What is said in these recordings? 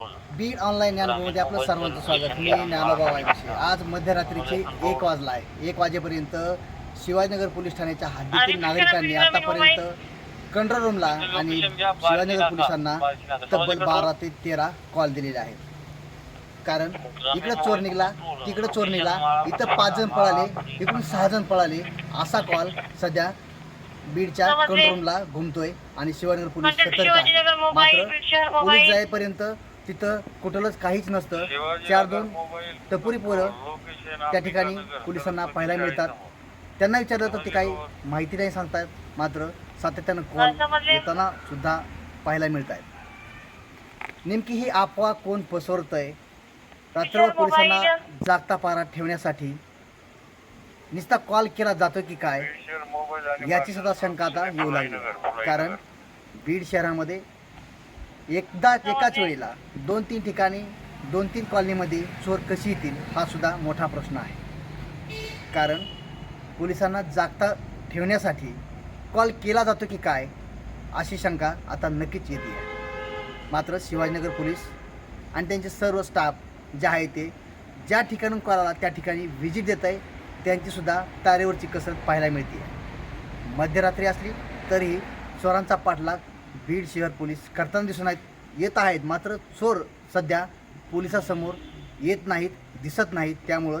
Beed online ज्ञानभूमीमध्ये आपलं सर्वांचं स्वागत. मी ज्ञानोबा वायकशी आज मध्यरात्रीचे एक वाजला आहे. एक वाजेपर्यंत शिवाजीनगर पोलीस ठाण्याच्या हद्दीतील नागरिकांनी आतापर्यंत कंट्रोल रूमला आणि शिवाजीनगर पोलिसांना तब्बल बारा ते तेरा कॉल दिलेले आहेत. कारण इकडं चोर निघाला तिकडं चोर निघाला इथं पाच जण पळाले इकडून सहा जण पळाले. असा कॉल सध्या बीडच्या कंट्रोल रूमला घुमतोय आणि शिवाजीनगर पोलीस सतर्क आहे. मात्र पोलीस जाईपर्यंत तिथं कुठलंच काहीच नसतं. चार दोन टपुरी पोरं त्या ठिकाणी पोलिसांना पाहायला मिळतात. त्यांना विचारलं तर ते काही माहिती नाही सांगतात मात्र सातत्यानं कॉल येताना सुद्धा पाहायला मिळत आहेत नेमकी ही अफवा कोण पसरतंय? रात्रभर पोलिसांना जागता पारा ठेवण्यासाठी नुसता कॉल केला जातो की काय? याची सुद्धा शंका आता येऊ लागली. कारण बीड शहरामध्ये एकदा एकाच वेळेला दोन तीन ठिकाणी दोन तीन कॉलनीमध्ये चोर कशी येतील हा सुद्धा मोठा प्रश्न आहे. कारण पोलिसांना जागता ठेवण्यासाठी कॉल केला जातो की काय अशी शंका आता नक्कीच येते. मात्र शिवाजीनगर पोलीस आणि त्यांचे सर्व स्टाफ जे आहे ते ज्या ठिकाणून कॉल आला त्या ठिकाणी व्हिजिट देत आहे त्यांचीसुद्धा तारेवरची कसरत पाहायला मिळते. मध्यरात्री असली तरीही चोरांचा पाठलाग बीड शहर पोलीस करताना दिसून आहेत. येत आहेत मात्र चोर सध्या पोलिसासमोर येत नाहीत दिसत नाहीत. त्यामुळं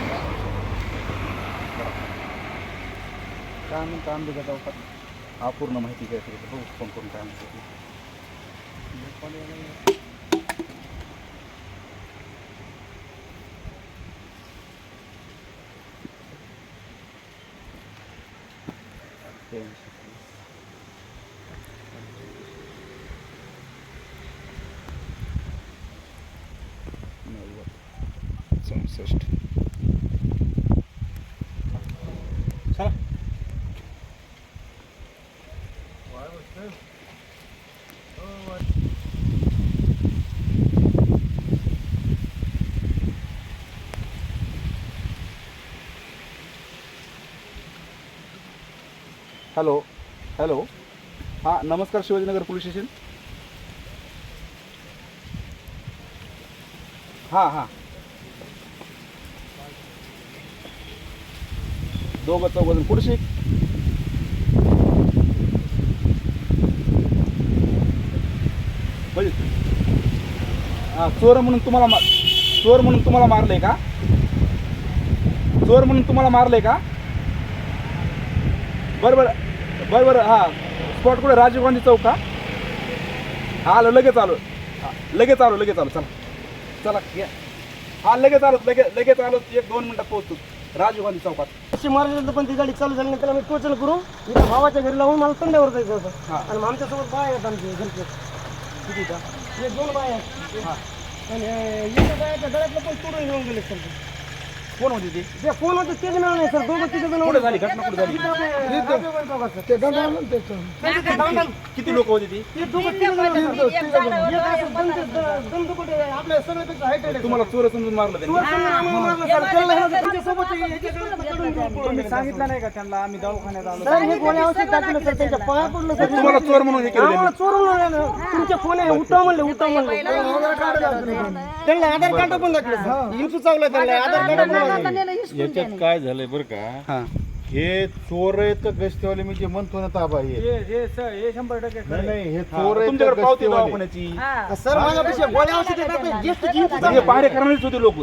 काय म्हणून काम पाठवतो. काय हा पूर्ण अपूर्ण माहिती काय तरी बघू फोन करून काय म्हणते ते. चौसष्ट चला हॅलो हॅलो. हां नमस्कार शिवाजीनगर पोलीस स्टेशन. हां हां. दोघं चौघजण. कुठशी म्हणजे हां चोर म्हणून तुम्हाला मा चोर म्हणून तुम्हाला मारलंय का? चोर म्हणून तुम्हाला मारलंय का? बरं बरं. बरं बरं हां. स्पॉट कुठे? राजीव गांधी चौक का? हा आलो लगेच आलो. हा, लगेच आलो लगेच आलो. चला. चला या. हा लगेच आलो लगेच लगेच आलो. एक दोन मिनिटात पोहोचतो. राजीव गांधी चौकात. अशी मारल्यानंतर पण ती गाडी चालू झाल्यानंतर आम्ही टोचन करून इथं भावाच्या घरी लावून मला तंड्यावर जायचं होतं. हा. आणि आमच्यासोबत बाय आहेत आमचे घरचे. किती का? हे दोन बाय आहेत. हा. आणि एका बायाच्या गळ्यातलं पण तोडून घेऊन गेले ते. कोण होती ती? कोण होते तेच नाव नाही सर दोघं तिथे कुठे झाली घटना कुठे झाली? ते दांडा किती लोक होती ती? ते दोघं तिघं जण होते. एक असं दंड- द- दंडकुटे आपल्या सगळ्यापेक्षा height आहे. तुम्हाला चोर समजून मारलं त्यांनी. चोर समजून आम्हाला मारलं सर. त्याला ह्या त्यांच्यासोबत हे- घेऊन पळून गेले. सांगितलं नाही का त्यांना? आम्ही दवाखान्यात आलो. सर हे गोळ्या औषध टाकलं सर? त्यांच्या पाया पडलं सर तुम्हाला चोर म्हणून हे केलं आम्हाला चोरून. तुमचे फोन आहे उठा म्हणले उठा म्हणले. त्यांना आधार कार्ड पण दाखले इंचू चावला त्यांना आधार कार्ड पण याच्यात काय झालंय बरं का? हां. हे चोर आहेत का गस्तीवाले? मी जे म्हणतो ना ताबा हे. नाही नाही हे चोर आहेत का तुमच्याकडे पावती गस्तीवाले? दवाखान्याची? सर माझ्यापेक्षा गोळ्या औषध टाकले ज्येष्ठ इंचू हे. पाहणे करणारेच होते लोक.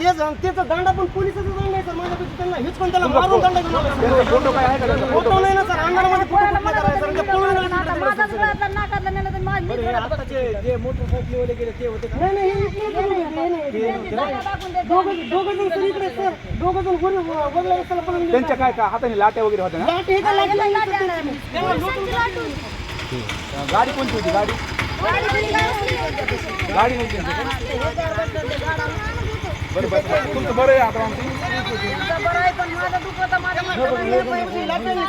तेच तेच दांडा पण पोलिसाचा दांडा आहे सर. माझ्यापेक्षा त्यांना हिचकून त्याला मारून दंड घेऊन आला. त्यांचा फोटो काय आहे का? त्याचा फोटो नाही ना सर. अंधारामध्ये फोटो कुठला करायचा सर? ते पळून गेले तिकडे तिकडे सर. माझाच गळ्यातला नाकातला नेलं तर माझी नाही नाही हे इकडे इकडे इकडे, हे नाही, हे नाही. जागा दाखवून दे. दोघं दोघं जण सर इकडे सर. दोघं जण वर वगळ्या रस्त्याला पळून गेले. त्यांच्या काय का हाताने लाट्या वगैरे होत्या ना. गाडी कोणती होती? गाडी? गाडी नव्हती. हे. बरं तुमचं आहे आता आमचं.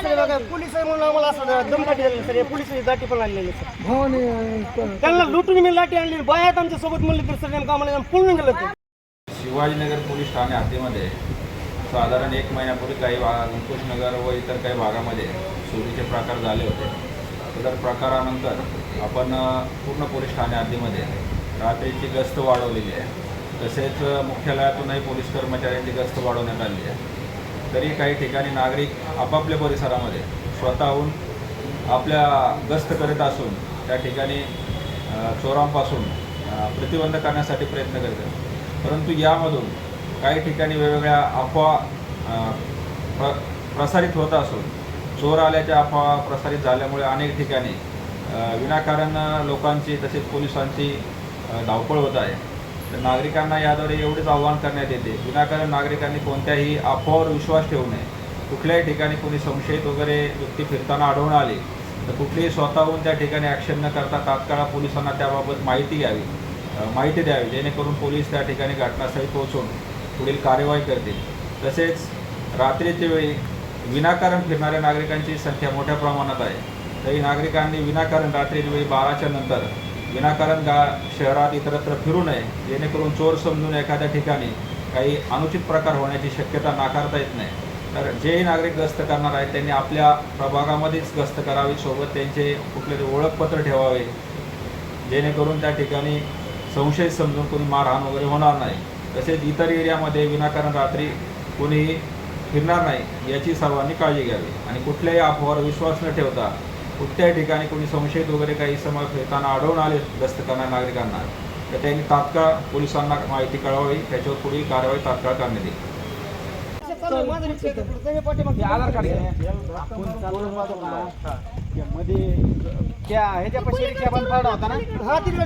सर बघा. पोलीस आहे म्हणून आम्हाला असं दमदाटी आणली सर. हे पोलीस दाटी पण आणलेली सर. त्यांना लुटून मी लाठी आणली बाया आहेत आमच्यासोबत म्हणले तर सर नेमकं आम्हाला पळून गेलं ते शिवाजीनगर पोलीस ठाणे हद्दीमध्ये साधारण एक महिन्यापूर्वी काही भाग अंकुशनगर व इतर काही भागामध्ये चोरीचे प्रकार झाले होते. तर प्रकारानंतर आपण पूर्ण पोलीस ठाणे हद्दीमध्ये रात्रीची गस्त वाढवलेली आहे. तसेच मुख्यालयातूनही पोलीस कर्मचाऱ्यांची गस्त वाढवण्यात आली आहे. तरी काही ठिकाणी नागरिक आपापल्या परिसरामध्ये स्वतःहून आपल्या गस्त करीत असून त्या ठिकाणी चोरांपासून प्रतिबंध करण्यासाठी प्रयत्न करतात. परंतु यामधून काही ठिकाणी वेगवेगळ्या अफवा प्र प्रसारित होत असून चोर आल्याच्या अफवा प्रसारित झाल्यामुळे अनेक ठिकाणी विनाकारण लोकांची तसेच पोलिसांची धावपळ होत आहे. तर नागरिकांना याद्वारे एवढेच आव्हान करण्यात येते विनाकारण नागरिकांनी कोणत्याही अफवावर विश्वास ठेवू नये. कुठल्याही ठिकाणी कोणी संशयित वगैरे व्यक्ती फिरताना आढळून आली तर कुठलीही स्वतःहून त्या ठिकाणी ॲक्शन न करता तात्काळ पोलिसांना त्याबाबत माहिती घ्यावी माहिती द्यावी जेणेकरून पोलीस त्या ठिकाणी घटनास्थळी पोहोचून पुढील कार्यवाही करतील. तसेच रात्रीच्या वेळी विनाकारण फिरणाऱ्या नागरिकांची संख्या मोठ्या प्रमाणात आहे. तरी नागरिकांनी विनाकारण रात्री वेळी बाराच्या नंतर विनाकारण गा शहरात इतरत्र फिरू नये जेणेकरून चोर समजून एखाद्या ठिकाणी काही अनुचित प्रकार होण्याची शक्यता नाकारता येत नाही. तर जेही नागरिक गस्त करणार आहेत त्यांनी आपल्या प्रभागामध्येच गस्त करावी सोबत त्यांचे कुठले ओळखपत्र ठेवावे जेणेकरून त्या ठिकाणी संशय समजून कोणी मारहाण वगैरे होणार नाही. तसेच इतर एरियामध्ये विनाकारण रात्री कोणीही फिरणार नाही याची सर्वांनी काळजी घ्यावी. आणि कुठल्याही अफवावर विश्वास न ठेवता कुठल्याही ठिकाणी कोणी संशयित वगैरे काही समय फिरताना आढळून आले करणाऱ्या नागरिकांना तर त्यांनी तात्काळ पोलिसांना माहिती कळवावी. त्याच्यावर पुढील कारवाई तात्काळ करण्यात येईल. हे आधार कार्ड घ्या. त्या पडला होता ना? हा तिकडे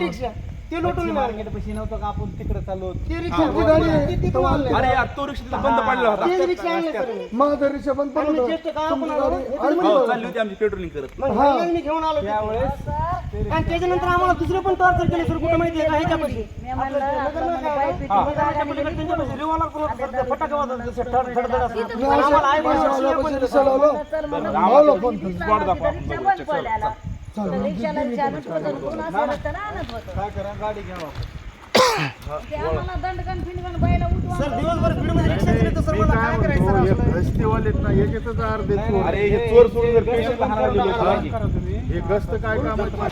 रिक्षा. ते लुटून मार्केट नव्हतं का आपण तिकडे चाललो ते रिक्षा ती गाडी आहे, ती तिथून आणली. अरे यार तो रिक्षा तिथं बंद पडला होता. ते रिक्षा आणली सर. मी. माझं रिक्षा बंद आणि मी ज्येष्ठ का आपण आलो, हे हो, चालली होती आमची पेट्रोलिंग करत. मग मी घेऊन आलो तिथे. आणि त्याच्यानंतर आम्हाला दुसरे पण टॉर्चर केले सर. कुठं माहिती आहे का? ह्याच्यापाशी फटाके आम्हाला आई. लावलं. लावलं बंद पडलेला. तर रिक्षाला चालत होतं, कोण असं रस्त्यानं आणत होतं. काय करा? गाडी घ्या ते आम्हाला दंडगण फिंडगण बाईला उठवा सर दिवसभर भीडमध्ये रिक्षा गेली तर सर मला काय करायचं सर असलं? गस्तीवालेत ना याच्यातच अर्धे चोर? अरे हे चोर सोडून जर पेशंटला हाणायला गेले तर हे गस्त काय कामाचे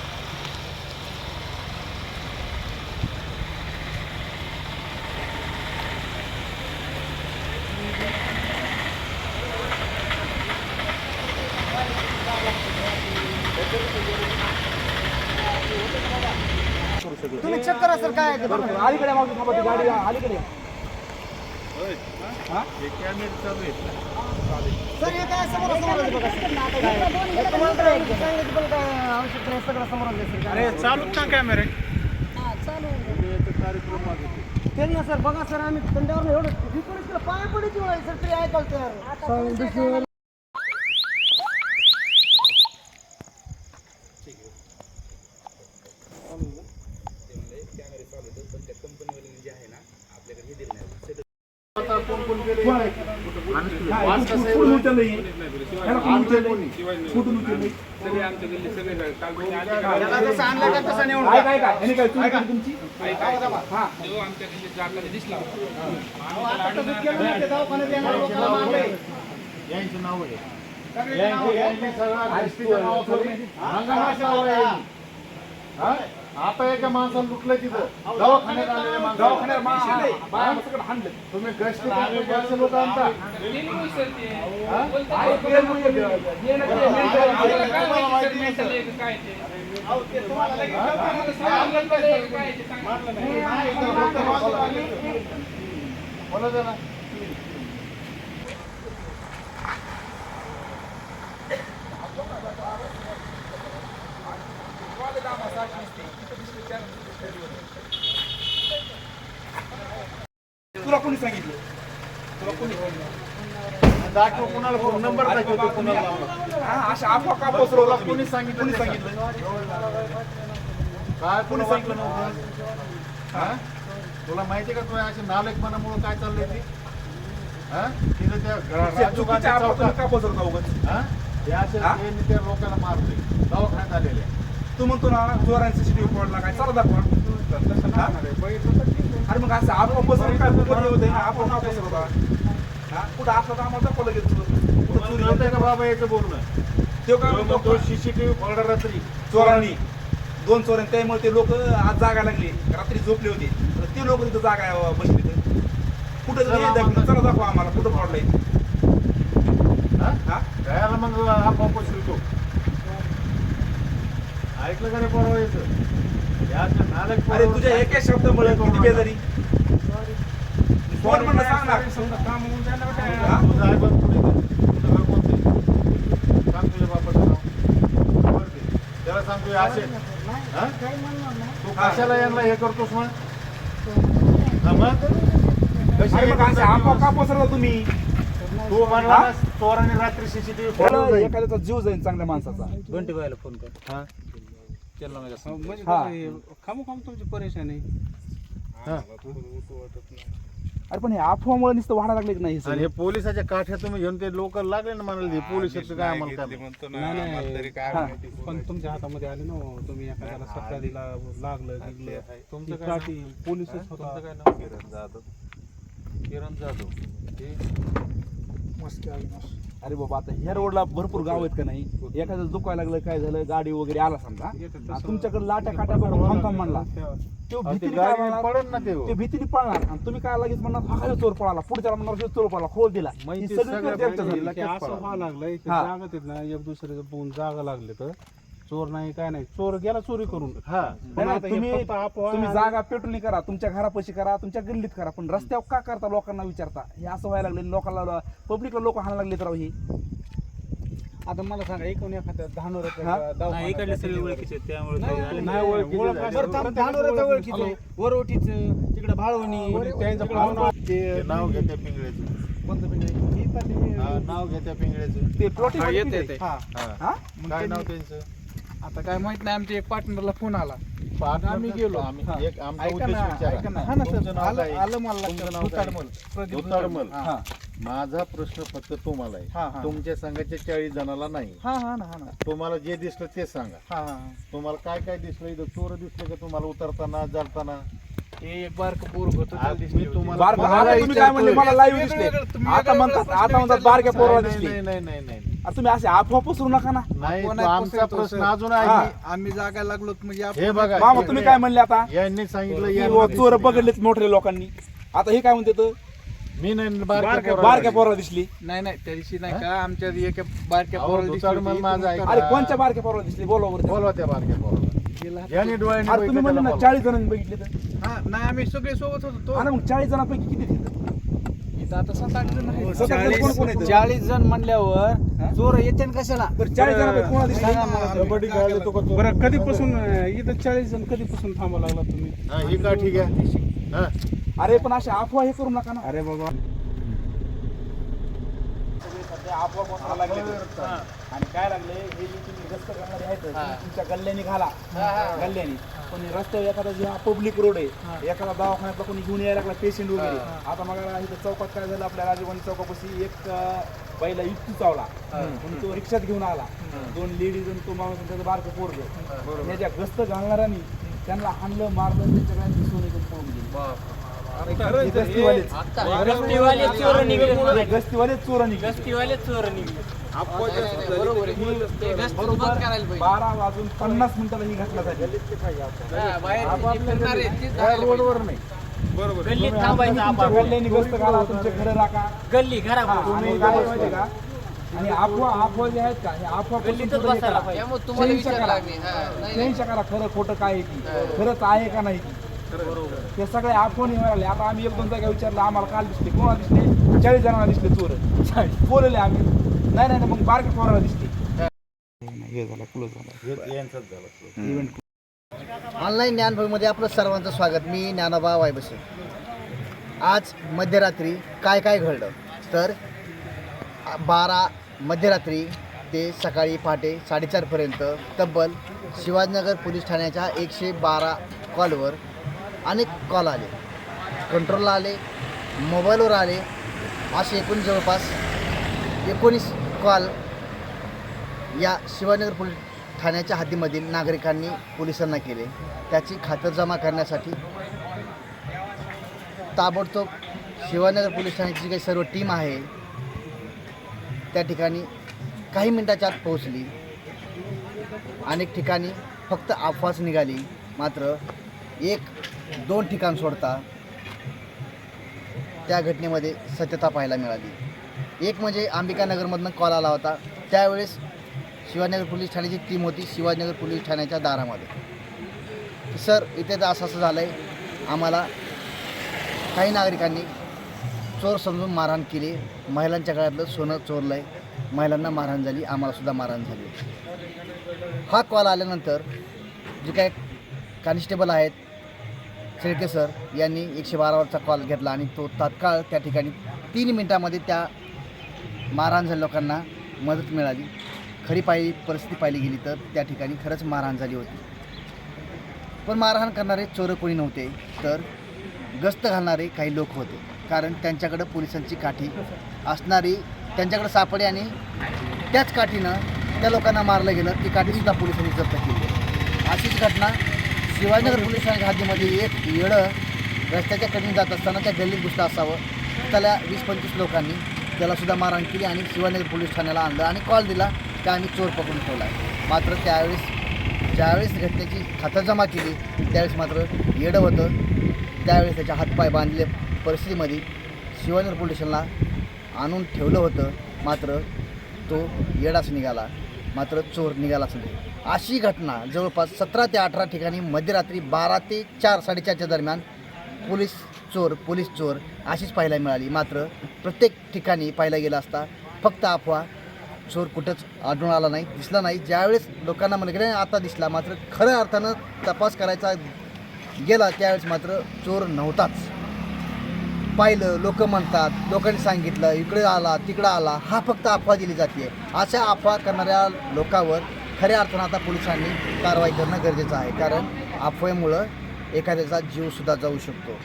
तुम्ही चेक करा सर काय आहे ते बघा. अलीकडे मागून थांबा ती गाडी अलीकडे सर हे काय समोर समोर आहे बघा तर आवश्यक नाही सगळं समोर आहे सर. हा, त्यांना बघा सर आम्ही त्यांच्यावर एवढं रिक्वेस्ट पाया वेळ आहे सर तरी ऐकाल तयार कुठून उचललं? हे? ह्याला कुठून उचललं? कुठून उचललं? काय काय काय ह्याने काय चोरी केली तुमची? हा. यांची नाव आहे. यांची यांची सगळा एसटीचं नाव करून रंगनाचं नाव आहे यांनी. हा? आता एका माणसाला लुटलं तिथं. दवाखान्यात माणसाला. दवाखान्यात हाणलं. तुम्ही गस्ती करण्याचे असे लोक आणता. बोला जरा. तुला कोणी सांगितलं? तुला कोणी दाखव कुणाला फोन नंबर दाखवतो कुणाला लावला. हा, अशा अफवा का पसरवला कोणी कोणी सांगितलं? कोणी सांगितलं? काय कोणी सांगितलं? हा? तुला माहिती का तुला अशा नालकपणामुळे काय चाललंय ते? हा? तिथं त्या चुकीच्या अफवा का पसरवता उगाच? हा? हे? असे त्या लोकांना मारतोय. दवाखान्यात आलेले. तू म्हणतो ना जोराने सीसीटीव्ही पडला काय? चला दाखवा? अरे मग असं आपण पसरवून काय फुकट होते? ना आपण नाव पसरवता हा? कुठं असलं तर आम्हाला दाखवलं लगेच. कुठं चोरी होते का बाबा याचं बोलणं? तो काय म्हणतो? सीसीटीव्ही पडला रात्री. चोरांनी. दोन चोरांनी त्यामुळे ते लोक आज जागा लागली. रात्री झोपले होते. तर ते लोक तिथं जागा बसले तिथं. कुठं चला तरी आम्हाला- चला दाखवा आम्हाला कुठं पडलंय हा? हा? त्याला मग हा पंप शिरतो ऐकलं का रे परवा याचं? याचं नालक अरे तुझ्या एका शब्दामुळे किती बेजारी कोण म्हणलं सांग ना. हा? आहे बघ पुढे ते. त्याला असे कशाला यांना हे करतोस मग तुम्ही तू म्हणला चोराने रात्री सीसीटीव्ही एखाद्याचा जीव जाईल चांगल्या माणसाचा. घंटे व्हायला फोन कर. हा केला म्हणजे म्हणजे हा. खामो खाम तुमची परेशानी हा. अरे पण हे अफवामुळे नुसतं वाढा लागले की नाही हे आणि सगळं? हे पोलिसाच्या काठ्या तुम्ही घेऊन ते लोक लागले ना म्हणाले हे पोलीस काय आम्हाला काय माहीत. नाही नाही. हा. पण तुमच्या हातामध्ये आले ना हो. तुम्ही एखाद्याला सकाळीला लागलं गिगलं तुमचं काय काठी पोलिसच होता. काय नाव? किरण जाधव. किरण जाधव. अरे बाबा आता ह्या रोडला भरपूर गाव आहेत का नाही? एखादं दुखायला लागलं काय झालं गाडी वगैरे आला समजा. आणि तुमच्याकडे लाट्या काट्या बघून थांब थांब म्हणला. तो भीतीने काय गाडी म्हणणार? पडन ना ते हो. ते भीतीने पळणार. आणि तुम्ही काय लगेच म्हणणार हा काय चोर पळाला. पुढच्या म्हणणार चोर पळाला. खोल दिला. ही माहिती चर्चा झाली. असं व्हायला लागलंय हा. जागा आहेत ना एक दुसऱ्याचं बघून जागा लागले तर. चोर नाही काय नाही. चोर गेला चोरी करून. हा. पण नाही, आता हे तुम्ही फक्त अफवा तुम्ही. जागा पेटून करा तुमच्या घरापाशी करा तुमच्या गल्लीत करा पण रस्त्यावर का करता लोकांना विचारता? हे असं व्हायला लागले लोकांना पब्लिकला लोक हाणायला लागले तर राव हे. आता मला सांगा एकूण एखाद्या हा? इकडले सगळे ओळखीचे त्यामुळे नाही ओळखीचे झाले. बरं थांब, धानोऱ्याचं ओळखीचं, वरवटीचं तिकडे भाळवणी त्यांचं ते नाव घ्या त्या पिंगळ्याचं हा, नाव घ्या त्या पिंगळ्याचं ते प्लॉटिंग हा, येते? हा. हा? काय नाव त्यांचं? आता काय माहीत नाही आमच्या एक पार्टनरला फोन आला आम्ही? गेलो. आम्ही. एक आमचा ऐका उद्देश ना विचारा. ऐका ना हा ना तुमचं सर नाव आलं काय? आलं मला तुमचं लक्षात नाव काय? भुताडमल. प्रदीप भुताडमल. हा. हा. माझा प्रश्न फक्त तुम्हाला हा, आहे हा. तुमच्या संघाच्या चाळीस जणाला नाही हा हा ना हा ना तुम्हाला जे दिसलं ते सांगा हा हा तुम्हाला काय काय दिसलं इथं चोर दिसले का तुम्हाला उतरताना जाताना हे एक बारक पोरग होतं त्याला आज दिसली मी होती. तुम्हाला बारका- आता तुम्ही काय म्हणले मला लाईव्ह वेगळं- दिसले वेगळं- तुम्ही आता वेगळं- म्हणतात आता म्हणतात बारक्या पोराला नाही, दिसली नाही नाही नाही नाही आता तुम्ही असे अफवा पसरू नका ना नाही तो आमचा प्रश्न. अजून हा. आहे आम्ही जागा लागलो म्हणजे आपण- हे बघा मामा तुम्ही काय म्हणले आता यांनी सांगितलं की यांना चोर दिसलं. पकडलेत मोठ्या लोकांनी आता हे काय म्हणते तर मी नाही बारक्या- बारक्या पोराला पोराला दिसली नाही नाही त्या दिवशी नाही का आमच्या एका बारक्या अहो, पोराला दिसली. माझा ऐका. अरे कोणच्या बारक्या पोराला दिसली बोला बरं बोलवा त्या बारक्या पोराला गेला. यांनी डोळ्यांनी अरे तुम्ही बघितलं म्हणले ना चाळीस जणांनी बघितले तर हा नाही आम्ही सगळे सोबत होतो तो आणि मग चाळीस जणांपैकी किती तिथं? इथं आता सात आठ जण आहेत. सात आठ जण कोण कोण आहेत? चाळीस जण म्हणल्यावर? चोर येते न कशाला? बरं चाळीस जणांपैकी कोणाला दिसली सांगा मला. कबड्डी खेळायला तो का चोर? बरं कधीपासून अं, इथं चाळीस जण कधीपासून थांबा लागला तुम्ही? हा, ही का ठीक आहे? हा. अरे पण अशा अफवा हे करू नका ना. अरे बाबा. सध्या अफवा लागले आणि काय लागले? हे जे तुम्ही रस्ते करणारे आहेत तुमच्या गल्ल्याने घाला. गल्ल्याने. पण हे रस्त्यावर एखादा जे पब्लिक रोड आहे एखादा दवाखान्यातला कोणी घेऊन यायला लागला पेशंट वगैरे. आता मग इथं चौकात काय झालं आपल्या राजीवगांधी चौकापाशी एक पहिला युक्ती चावला. म्हणून तो रिक्षात घेऊन आला. दोन लेडीज आणि तो माणूस त्याचं बारकं पोरग. ह्या ज्या गस्त घालणाऱ्यांनी त्यांना हाणलं मारलं काय दिसून एकदम पळून गेले. हे गस्तीवालेच. गस्तीवाले चोर निघले. हे गस्तीवालेच चोर निघले. गस्तीवाले चोर निघले. बारा वाजून पन्नास मिनिटाला ही घटना झाली काय रोडवर नाही गल्लीत थांबायचं तुमच्या आपण गल्ल्यानी गस्त घाला तुमचे घरं राखा गल्ली घरा तुम्ही काय माहिती का आणि अफवा अफवा जे आहेत का हे अफवा गल्लीतच बसायला पाहिजे. शहानिशा करा शहानिशा करा खरं खोटं काय आहे ती खरंच आहे का नाही ती ते सगळे आपण मिळाले आता आम्ही एक दोन जागा विचारलं आम्हाला काल दिसले कोणाला दिसले चाळीस जणांना दिसले चोर बोलले आम्ही नाही नाही नाही, मग बारके पोराला दिसले हे झालं क्लोज झालं. ऑनलाईन ज्ञानभूमीमध्ये आपलं सर्वांचं स्वागत. मी ज्ञानोबा वायबसे. आज मध्यरात्री काय काय घडलं? तर बारा मध्यरात्री ते सकाळी पहाटे साडेचारपर्यंत तब्बल शिवाजीनगर पोलीस ठाण्याच्या एकशे बारा कॉलवर अनेक कॉल आले. कंट्रोलला आले मोबाईलवर आले. असे एकूण जवळपास एकोणीस कॉल या शिवानगर पोलीस ठाण्याच्या हद्दीमधील नागरिकांनी पोलिसांना केले. त्याची खातरजमा करण्यासाठी ताबडतोब शिवानगर पोलीस ठाण्याची जी काही सर्व टीम आहे त्या ठिकाणी काही मिनिटाच्या आत पोहोचली. अनेक ठिकाणी फक्त अफवाच निघाली. मात्र एक दोन ठिकाण सोडता त्या घटनेमध्ये सत्यता पाहायला मिळाली. एक म्हणजे अंबिकानगरमधनं कॉल आला होता. त्यावेळेस शिवाजीनगर पोलीस ठाण्याची टीम होती शिवाजीनगर पोलीस ठाण्याच्या दारामध्ये. सर इथे तर असं असं झालं आहे आम्हाला काही नागरिकांनी चोर समजून मारहाण केली. महिलांच्या काळातलं सोनं चोरलं आहे महिलांना मारहाण झाली आम्हालासुद्धा मारहाण झाली. हा कॉल आल्यानंतर जे काय कॉन्स्टेबल आहेत शेळके सर यांनी एकशे बारावरचा कॉल घेतला आणि तो तात्काळ त्या ठिकाणी तीन मिनटामध्ये त्या मारहाण झाल्या लोकांना मदत मिळाली. खरी पाहिली परिस्थिती पाहिली गेली तर त्या ठिकाणी खरंच मारहाण झाली होती. पण मारहाण करणारे चोर कोणी नव्हते तर गस्त घालणारे काही लोक होते. कारण त्यांच्याकडं पोलिसांची काठी असणारी त्यांच्याकडे सापडे आणि त्याच काठीनं त्या लोकांना मारलं गेलं. ती काठीसुद्धा पोलिसांनी जप्त केली. अशीच घटना शिवाजीनगर पोलिसांच्या ठाण्याच्या हद्दीमध्ये एक येडं रस्त्याच्या कडून जात असताना त्या गल्लीत घुसला असावं. त्याला वीस पंचवीस लोकांनी त्यालासुद्धा मारहाण केली आणि शिवानगर पोलीस ठाण्याला आणलं आणि कॉल दिला की आम्ही चोर पकडून ठेवला आहे. मात्र त्यावेळेस ज्यावेळेस घटनेची खातरजमा केली त्यावेळेस मात्र येडं होतं. त्यावेळेस त्याच्या हातपाय बांधले परिस्थितीमध्ये शिवानगर पोलीस स्टेशनला आणून ठेवलं होतं. मात्र तो येडाच निघाला. मात्र चोर निघालाच नाही. अशी घटना जवळपास सतरा ते अठरा ठिकाणी मध्यरात्री बारा ते चार साडेचारच्या दरम्यान पोलीस चोर पोलीस चोर अशीच पाहायला मिळाली. मात्र प्रत्येक ठिकाणी पाहायला गेला असता फक्त अफवा चोर कुठंच आढळून आला नाही दिसला नाही. ज्यावेळेस लोकांना म्हणलं आता दिसला. मात्र खऱ्या अर्थानं तपास करायचा गेला त्यावेळेस मात्र चोर नव्हताच. पाहिलं लोक म्हणतात लोकांनी सांगितलं इकडे आला तिकडं आला हा फक्त अफवा दिली जाते अशा अफवा करणाऱ्या लोकांवर खऱ्या अर्थानं आता पोलिसांनी कारवाई करणं गरजेचं आहे. कारण अफवेमुळं एखाद्याचा जीवसुद्धा जाऊ शकतो.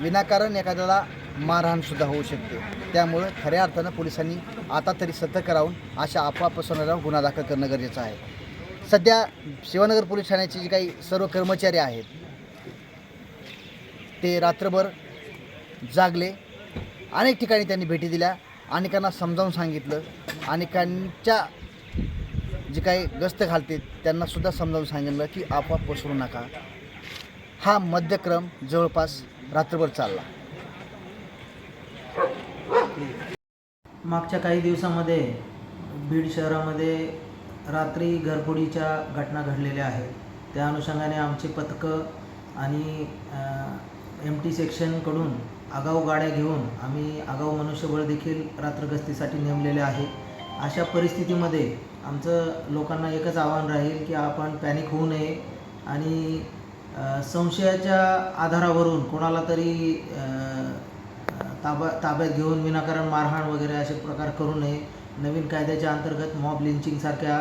विनाकारण एखाद्याला मारहाणसुद्धा होऊ शकते. त्यामुळं खऱ्या अर्थानं पोलिसांनी आता तरी सतर्क राहून अशा अफवा पसरणाऱ्यावर गुन्हा दाखल करणं गरजेचं आहे. सध्या शिवनगर पोलीस ठाण्याचे जे काही सर्व कर्मचारी आहेत ते रात्रभर जागले. अनेक ठिकाणी त्यांनी भेटी दिल्या. अनेकांना समजावून सांगितलं. अनेकांच्या जे काही गस्त घालते त्यांनासुद्धा समजावून सांगितलं की अफवा पसरू नका. हा मध्यक्रम जवळपास रात्रभर चालला. मागच्या काही दिवसामध्ये बीड शहरामध्ये रात्री घरफोडीच्या घटना घडलेल्या आहेत. त्या अनुषंगाने आमचे पथकं आणि एम टी सेक्शनकडून आगाऊ गाड्या घेऊन आम्ही आगाऊ मनुष्यबळ देखील रात्रगस्तीसाठी नेमलेले आहे. अशा परिस्थितीमध्ये आमचं लोकांना एकच आव्हान राहील की आपण पॅनिक होऊ नये आणि संशयाच्या आधारावरून कोणाला तरी ताबा ताब्यात घेऊन विनाकारण मारहाण वगैरे असे प्रकार करू नये. नवीन कायद्याच्या अंतर्गत मॉब लिंचिंगसारख्या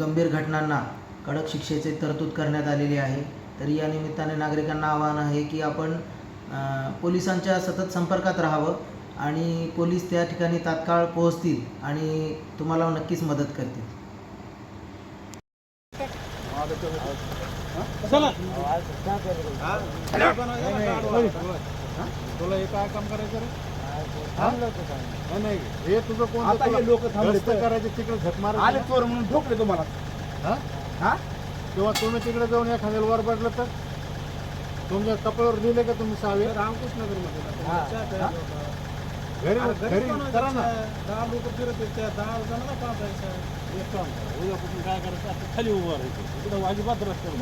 गंभीर घटनांना कडक शिक्षेचे तरतूद करण्यात आलेली आहे. तरी या निमित्ताने नागरिकांना आवाहन आहे की आपण पोलिसांच्या सतत संपर्कात राहावं आणि पोलीस त्या ठिकाणी तात्काळ पोहोचतील आणि तुम्हाला नक्कीच मदत करतील. तुला हे काय काम करायचं रे? नाही, नाही हे तुझं कोण आता हे लोक. करायचे तिकडे झक मार आले चोर म्हणून ठोकले तुम्हाला. हा? हा? किंवा तुम्ही तिकडे जाऊन एखाद्याला वर पडलं तर? तुमच्या कपड्यावर लिहिले का तुम्ही सहावे रामकृष्ण दहा लोक फिरत आहेत, त्या दहा जणांना का जायचं एक काम करा, उद्यापासून काय करायचं आता खाली उभं राहायचं अजिबात रस्त्यावर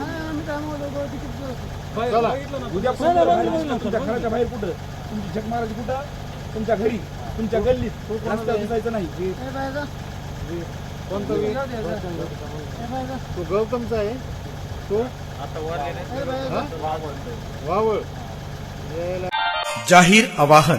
उद्या तुमच्या घराच्या बाहेर कुठं? तुमची झक मारायची कुठं? तुमच्या घरी तुमच्या गल्लीत. रस्त्यावर दिसायचं नाही? तो गौतमचा आहे. तो? हा? वावळ. जाहीर आवाहन.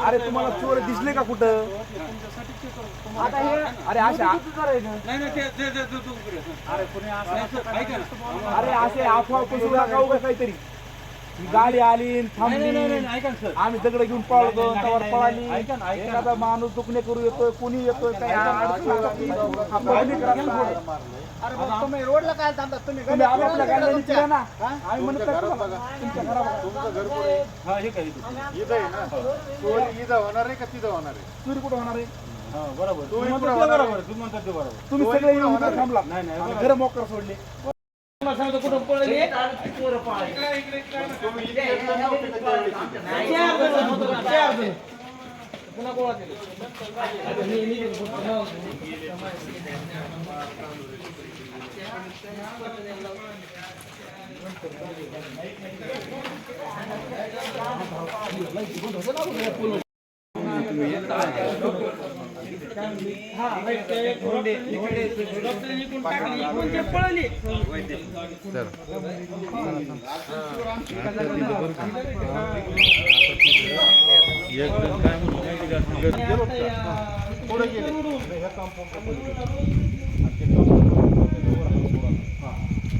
अरे तुम्हाला चोर दिसले का कुठं? आता हे अरे असे अरे असे अफवा पसरू नका काहीतरी? ही गाडी आली आणि थांबली. आम्ही दगड घेऊन पळतो त्यावर पळाली. एखादा माणूस दुखणे करू येतोय कोणी येतोय काय अडचण आला की आपण हे करा पुढे. अरे मग तुम्ही रोडला काय थांबतात? तुम्ही तुम्ही आपापल्या गाड्यांनी फिरा ना? आम्ही म्हणत नाही. तुमच्या तुमचं घर कुठे आहे? इथं? आहे ना. चोरी इथं होणार आहे का तिथं होणार आहे? चोरी कुठं होणार आहे? आहे? तुम्ही सगळे येऊन इथं थांबला. घर मोकर सोडले. तुम्ही इथे येत नव्हते का? त्यावेळी? पुढे गेले ह्या कंपाऊंडच्या पलीकडे. आणि ते कंपाऊंड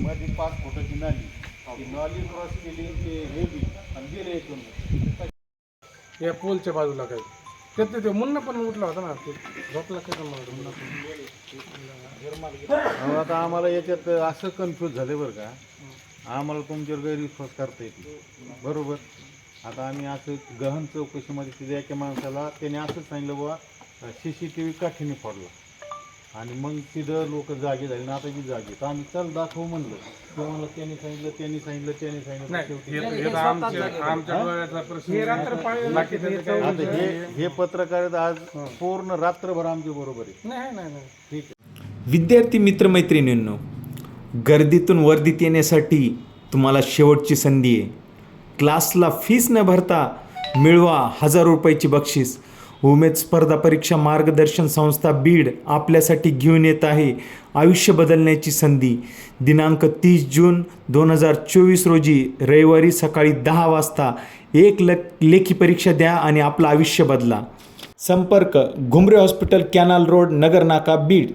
मध्ये पाच फुटाची नाली ती नाली क्रॉस केली ते हे बी आणि गेले इथून या पोलच्या बाजूला काही ते ते मुन्ना पण उठला होता ना ते झोपला काय मुन्ना अहो, आता आम्हाला याच्यात असं कन्फ्यूज झाले बरं का. आम्हाला तुमच्यावर गैरविश्वास करता येत बरोबर? आता आम्ही असं गहन चौकशीमध्ये तिथे एका माणसाला त्याने असं सांगितलं बाबा सी सी टी व्ही काठीने फोडला. आणि मग तिथं लोक जागे झाले ना आता बी जागे तर आम्ही चल दाखवू म्हणलं. मला त्यांनी सांगितलं त्यांनी सांगितलं त्यांनी सांगितलं. शेवटी आमच्या डोळ्याचा प्रश्न आता हे हे पत्रकार आज पूर्ण रात्रभर आमच्या बरोबर आहे नाही नाही नाही. विद्यार्थी मित्रमैत्रिणींनो गर्दीतून वर्दीत येण्यासाठी तुम्हाला शेवटची संधी आहे. क्लासला फीस न भरता मिळवा हजार रुपयाची बक्षीस. उमेद स्पर्धा परीक्षा मार्गदर्शन संस्था बीड आपल्यासाठी घेऊन येत आहे. आयुष्य बदलण्याची संधी. दिनांक तीस जून दोन हजार चोवीस रोजी रविवारी सकाळी दहा वाजता एक ल लेखी परीक्षा द्या आणि आपलं आयुष्य बदला. संपर्क Ghumare hospital canal road Nagar नाका बीड.